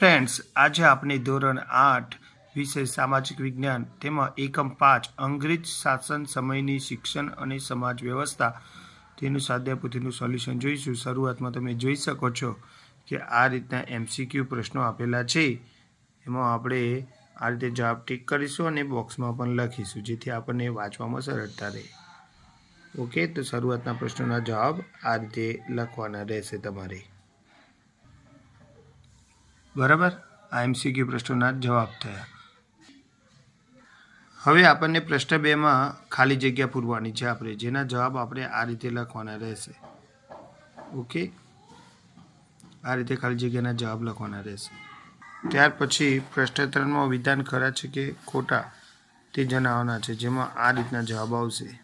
Friends આજે આપણે ધોરણ આઠ, વિષય સામાજિક વિજ્ઞાન, તેમાં એકમ પાંચ, અંગ્રેજ શાસન સમયની શિક્ષણ અને સમાજ વ્યવસ્થા, તેનું સ્વાધ્યાયપોથીનું સોલ્યુશન જોઈશું. શરૂઆતમાં તમે જોઈ શકો છો કે આ રીતના એમસીક્યુ પ્રશ્નો આપેલા છે. એમાં આપણે આ રીતે જવાબ ટીક કરીશું અને બોક્સમાં પણ લખીશું, જેથી આપણને વાંચવામાં સરળતા રહે. ઓકે, તો શરૂઆતના પ્રશ્નોના જવાબ આ રીતે લખવાના રહેશે તમારે. બરાબર? આ એમસીક્યુ પ્રશ્નોના જવાબ થયા. હવે આપણને પ્રશ્ન બેમાં ખાલી જગ્યા પૂરવાની છે આપણે. જેના જવાબ આપણે આ રીતે લખવાના રહેશે. ઓકે? આ રીતે ખાલી જગ્યાના જવાબ લખવાના રહેશે. ત્યાર પછી પ્રશ્ન વિધાન ખરા છે કે ખોટા? તે જણાવવાના છે. જેમાં આ રીતના જવાબ આવશે.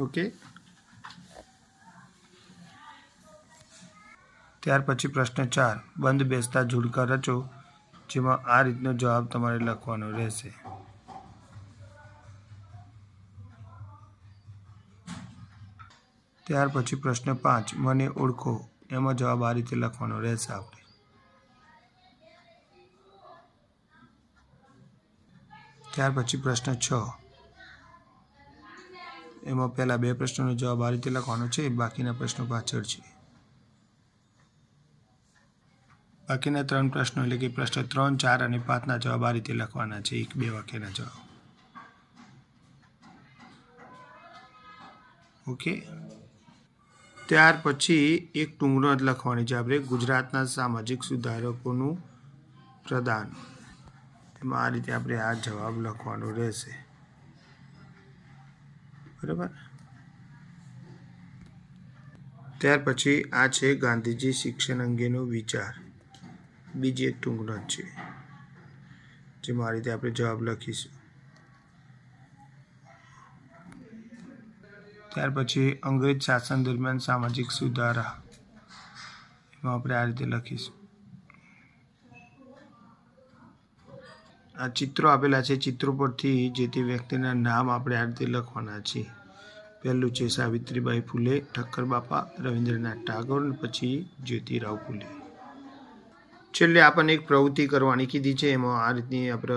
ઓકે? ત્યાર પછી પ્રશ્ન ચાર. બંધ બેસતા જોડકા રચો, જેમાં આ રીતનો જવાબ તમારે લખવાનો રહેશે. ત્યાર પછી પ્રશ્ન પાંચ. મને ઓળખો. એમાં જવાબ આ રીતે લખવાનો રહેશે આપણે. ત્યાર પછી પ્રશ્ન છ. એમાં પહેલાં બે પ્રશ્નોનો જવાબ આ રીતે લખવાનો છે. બાકીના પ્રશ્નો પાછળ છે. બાકીના ત્રણ પ્રશ્નો એટલે કે પ્રશ્ન ત્રણ, ચાર અને પાંચના જવાબ આ રીતે લખવાના છે. એક, બે વાક્યના જવાબ. ઓકે. ત્યાર પછી એક ટુંગનો જ લખવાની છે આપણે. ગુજરાતના સામાજિક સુધારકોનું પ્રદાન. એમાં આ રીતે આપણે આ જવાબ લખવાનો રહેશે. બરાબર? ત્યાર પછી આ છે ગાંધીજી શિક્ષણ અંગેનો વિચાર. બીજી એક ટૂંકનો જ છે જેમાં આ રીતે આપણે જવાબ લખીશું. ત્યાર પછી અંગ્રેજ શાસન દરમિયાન સામાજિક સુધારા, એમાં આપણે આ રીતે લખીશું. આ ચિત્રો આપેલા છે, ચિત્રો પરથી જે તે વ્યક્તિના નામ આપણે આ રીતે લખવાના છે પહેલું છે સાવિત્રીબાઈ ફૂલે, ઠક્કર બાપા, રવિન્દ્રનાથ ટાગોર પછી જ્યોતિરાવ ફૂલે. છેલ્લે આપણને એક પ્રવૃત્તિ કરવાની કીધી છે, એમાં આ રીતની આપણે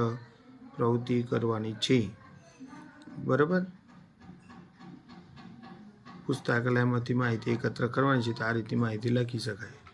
પ્રવૃત્તિ કરવાની છે. બરાબર? પુસ્તકાલયમાંથી માહિતી એકત્ર કરવાની છે, તો આ રીતની માહિતી લખી શકાય.